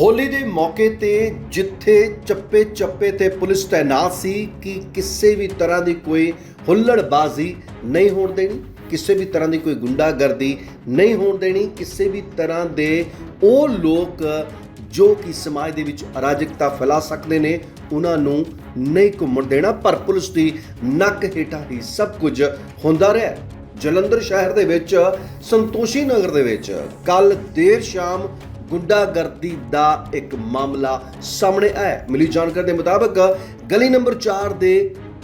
ਹੋਲੀ ਦੇ ਮੌਕੇ ਤੇ ਜਿੱਥੇ ਚੱਪੇ ਚੱਪੇ ਤੇ ਪੁਲਿਸ ਤਾਇਨਾਤ ਸੀ ਕਿ ਕਿਸੇ ਵੀ ਤਰ੍ਹਾਂ ਦੀ ਕੋਈ ਹੁੱਲੜਬਾਜ਼ੀ ਨਹੀਂ ਹੋਣ ਦੇਣੀ, ਕਿਸੇ ਵੀ ਤਰ੍ਹਾਂ ਦੀ ਕੋਈ ਗੁੰਡਾਗਰਦੀ ਨਹੀਂ ਹੋਣ ਦੇਣੀ, ਕਿਸੇ ਵੀ ਤਰ੍ਹਾਂ ਦੇ ਉਹ ਲੋਕ ਜੋ ਕਿ ਸਮਾਜ ਦੇ ਵਿੱਚ ਅਰਾਜਕਤਾ ਫੈਲਾ ਸਕਦੇ ਨੇ, ਉਹਨਾਂ ਨੂੰ ਨਹੀਂ ਘੁੰਮਣ ਦੇਣਾ। ਪਰ ਪੁਲਿਸ ਦੀ ਨੱਕ ਹੇਠਾਂ ਹੀ ਸਭ ਕੁਝ ਹੁੰਦਾ ਰਿਹਾ। ਜਲੰਧਰ ਸ਼ਹਿਰ ਦੇ ਵਿੱਚ, ਸੰਤੋਸ਼ੀ ਨਗਰ ਦੇ ਵਿੱਚ ਕੱਲ ਦੇਰ ਸ਼ਾਮ ਗੁੰਡਾਗਰਦੀ ਦਾ ਇੱਕ ਮਾਮਲਾ ਸਾਹਮਣੇ ਆਇਆ ਮਿਲੀ ਜਾਣਕਾਰੀ ਦੇ ਮੁਤਾਬਕ ਗਲੀ ਨੰਬਰ 4 ਦੇ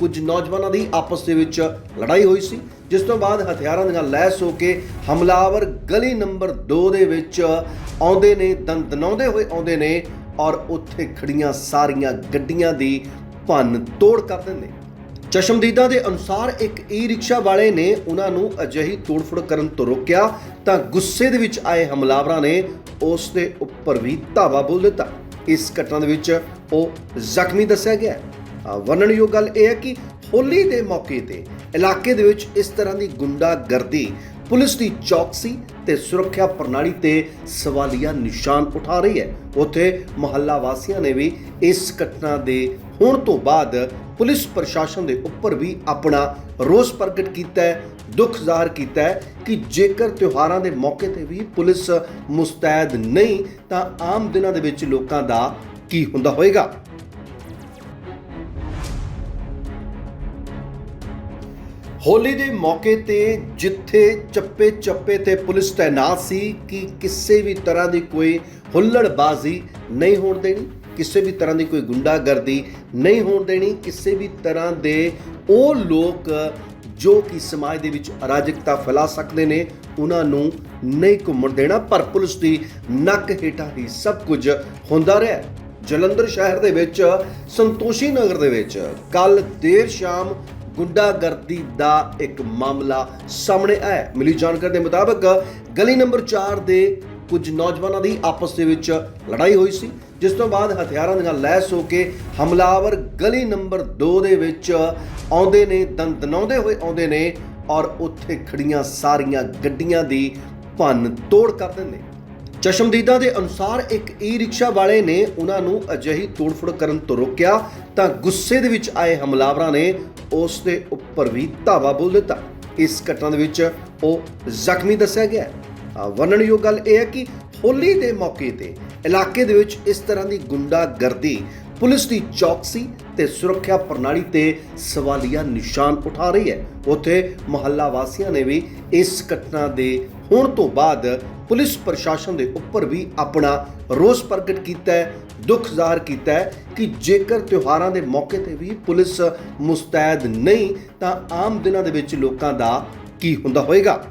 ਕੁਝ ਨੌਜਵਾਨਾਂ ਦੀ ਆਪਸ ਦੇ ਵਿੱਚ ਲੜਾਈ ਹੋਈ ਸੀ, ਜਿਸ ਤੋਂ ਬਾਅਦ ਹਥਿਆਰਾਂ ਦੇ ਨਾਲ ਲੈਸ ਹੋ ਕੇ ਹਮਲਾਵਰ ਗਲੀ ਨੰਬਰ 2 ਦੇ ਵਿੱਚ ਆਉਂਦੇ ਨੇ ਦੰਦਨਾਉਂਦੇ ਹੋਏ ਆਉਂਦੇ ਨੇ ਔਰ ਉੱਥੇ ਖੜੀਆਂ ਸਾਰੀਆਂ ਗੱਡੀਆਂ ਦੀ ਭੰਨ ਤੋੜ ਕਰ ਦਿੰਦੇ ਚਸ਼ਮਦੀਦਾਂ ਦੇ ਅਨੁਸਾਰ ਇੱਕ ਈ ਰਿਕਸ਼ਾ ਵਾਲੇ ਨੇ ਉਹਨਾਂ ਨੂੰ ਅਜਿਹੀ ਤੋੜਫੋੜ ਕਰਨ ਤੋਂ ਰੋਕਿਆ, ਤਾਂ ਗੁੱਸੇ ਦੇ ਵਿੱਚ ਆਏ ਹਮਲਾਵਰਾਂ ਨੇ ਉਸ ਦੇ ਉੱਪਰ ਵੀ ਧਾਵਾ ਬੋਲ ਦਿੱਤਾ। ਇਸ ਘਟਨਾ ਦੇ ਵਿੱਚ ਉਹ ਜ਼ਖਮੀ ਦੱਸਿਆ ਗਿਆ ਹੈ। ਵਰਣਨਯੋਗ ਗੱਲ ਇਹ ਹੈ ਕਿ ਹੋਲੀ ਦੇ ਮੌਕੇ ਤੇ ਇਲਾਕੇ ਦੇ ਵਿੱਚ ਇਸ ਤਰ੍ਹਾਂ ਦੀ ਗੁੰਡਾਗਰਦੀ, ਪੁਲਿਸ ਦੀ ਚੌਕਸੀ ਤੇ ਸੁਰੱਖਿਆ ਪ੍ਰਣਾਲੀ ਤੇ ਸਵਾਲੀਆ ਨਿਸ਼ਾਨ ਉਠਾ ਰਹੀ ਹੈ। ਉੱਥੇ ਮੁਹੱਲਾ ਵਾਸੀਆਂ ਨੇ ਵੀ ਇਸ ਘਟਨਾ ਦੇ ਹੋਣ ਤੋਂ ਬਾਅਦ ਪੁਲਿਸ ਪ੍ਰਸ਼ਾਸਨ ਦੇ ਉੱਪਰ ਵੀ ਆਪਣਾ ਰੋਸ ਪ੍ਰਗਟ ਕੀਤਾ ਹੈ, ਦੁੱਖ ਜ਼ਾਹਰ ਕੀਤਾ ਹੈ ਕਿ ਜੇਕਰ ਤਿਉਹਾਰਾਂ ਦੇ ਮੌਕੇ ਤੇ ਵੀ ਪੁਲਿਸ ਮੁਸਤੈਦ ਨਹੀਂ, ਤਾਂ ਆਮ ਦਿਨਾਂ ਦੇ ਵਿੱਚ ਲੋਕਾਂ ਦਾ ਕੀ ਹੁੰਦਾ ਹੋਵੇਗਾ? ਹੋਲੀ ਦੇ ਮੌਕੇ ਤੇ ਜਿੱਥੇ ਚੱਪੇ ਚੱਪੇ ਤੇ ਪੁਲਿਸ ਤਾਇਨਾਤ ਸੀ, ਕਿ ਕਿਸੇ ਵੀ ਤਰ੍ਹਾਂ ਦੀ ਕੋਈ ਹੁੱਲੜਬਾਜ਼ੀ ਨਹੀਂ ਹੋਣ ਦੇਣੀ? ਕਿਸੇ ਵੀ ਤਰ੍ਹਾਂ ਦੀ ਕੋਈ ਗੁੰਡਾਗਰਦੀ ਨਹੀਂ ਹੋਣ ਦੇਣੀ, ਕਿਸੇ ਵੀ ਤਰ੍ਹਾਂ ਦੇ ਉਹ ਲੋਕ ਜੋ ਕਿ ਸਮਾਜ ਦੇ ਵਿੱਚ ਅਰਾਜਕਤਾ ਫੈਲਾ ਸਕਦੇ ਨੇ, ਉਹਨਾਂ ਨੂੰ ਨਹੀਂ ਘੁੰਮਣ ਦੇਣਾ। ਪਰ ਪੁਲਿਸ ਦੀ ਨੱਕ ਹੇਠਾਂ ਹੀ ਸਭ ਕੁਝ ਹੁੰਦਾ ਰਿਹਾ। ਜਲੰਧਰ ਸ਼ਹਿਰ ਦੇ ਵਿੱਚ, ਸੰਤੋਸ਼ੀ ਨਗਰ ਦੇ ਵਿੱਚ ਕੱਲ ਦੇਰ ਸ਼ਾਮ ਗੁੰਡਾਗਰਦੀ ਦਾ ਇੱਕ ਮਾਮਲਾ ਸਾਹਮਣੇ ਆਇਆ। ਮਿਲੀ ਜਾਣਕਾਰੀ ਦੇ ਮੁਤਾਬਕ ਗਲੀ ਨੰਬਰ 4 ਦੇ ਕੁਝ ਨੌਜਵਾਨਾਂ ਦੀ ਆਪਸ ਦੇ ਵਿੱਚ ਲੜਾਈ ਹੋਈ ਸੀ। ਜਿਸ ਤੋਂ ਬਾਅਦ ਹਥਿਆਰਾਂ ਦੇ ਨਾਲ ਲੈਸ ਹੋ ਕੇ ਹਮਲਾਵਰ ਗਲੀ ਨੰਬਰ 2 ਦੇ ਵਿੱਚ ਆਉਂਦੇ ਨੇ ਦੰਦਨਾਉਂਦੇ ਹੋਏ ਆਉਂਦੇ ਨੇ ਔਰ ਉੱਥੇ ਖੜੀਆਂ ਸਾਰੀਆਂ ਗੱਡੀਆਂ ਦੀ ਭੰਨ ਤੋੜ ਕਰ ਦਿੰਦੇ ਚਸ਼ਮਦੀਦਾਂ ਦੇ ਅਨੁਸਾਰ ਇੱਕ ਈ ਰਿਕਸ਼ਾ ਵਾਲੇ ਨੇ ਉਹਨਾਂ ਨੂੰ ਅਜਿਹੀ ਤੋੜਫੋੜ ਕਰਨ ਤੋਂ ਰੋਕਿਆ ਤਾਂ ਗੁੱਸੇ ਦੇ ਵਿੱਚ ਆਏ ਹਮਲਾਵਰਾਂ ਨੇ ਉਸ ਦੇ ਉੱਪਰ ਵੀ ਧਾਵਾ ਬੋਲ ਦਿੱਤਾ। ਇਸ ਘਟਨਾ ਦੇ ਵਿੱਚ ਉਹ ਜ਼ਖਮੀ ਦੱਸਿਆ ਗਿਆ ਹੈ। ਵਰਣਨਯੋਗ ਗੱਲ ਇਹ ਹੈ ਕਿ ਹੋਲੀ ਦੇ ਮੌਕੇ ਤੇ ਇਲਾਕੇ ਦੇ ਵਿੱਚ ਇਸ ਤਰ੍ਹਾਂ ਦੀ ਗੁੰਡਾਗਰਦੀ, ਪੁਲਿਸ ਦੀ ਚੌਕਸੀ ਤੇ ਸੁਰੱਖਿਆ ਪ੍ਰਣਾਲੀ ਤੇ ਸਵਾਲੀਆ ਨਿਸ਼ਾਨ ਉਠਾ ਰਹੀ ਹੈ। ਉੱਥੇ ਮੁਹੱਲਾ ਵਾਸੀਆਂ ਨੇ ਵੀ ਇਸ ਘਟਨਾ ਦੇ ਹੋਣ ਤੋਂ ਬਾਅਦ ਪੁਲਿਸ ਪ੍ਰਸ਼ਾਸਨ ਦੇ ਉੱਪਰ ਵੀ ਆਪਣਾ ਰੋਸ ਪ੍ਰਗਟ ਕੀਤਾ ਹੈ, ਦੁੱਖ ਜ਼ਾਹਰ ਕੀਤਾ ਹੈ ਕਿ ਜੇਕਰ ਤਿਉਹਾਰਾਂ ਦੇ ਮੌਕੇ ਤੇ ਵੀ ਪੁਲਿਸ ਮੁਸਤੈਦ ਨਹੀਂ, ਤਾਂ ਆਮ ਦਿਨਾਂ ਦੇ ਵਿੱਚ ਲੋਕਾਂ ਦਾ ਕੀ ਹੁੰਦਾ ਹੋਵੇਗਾ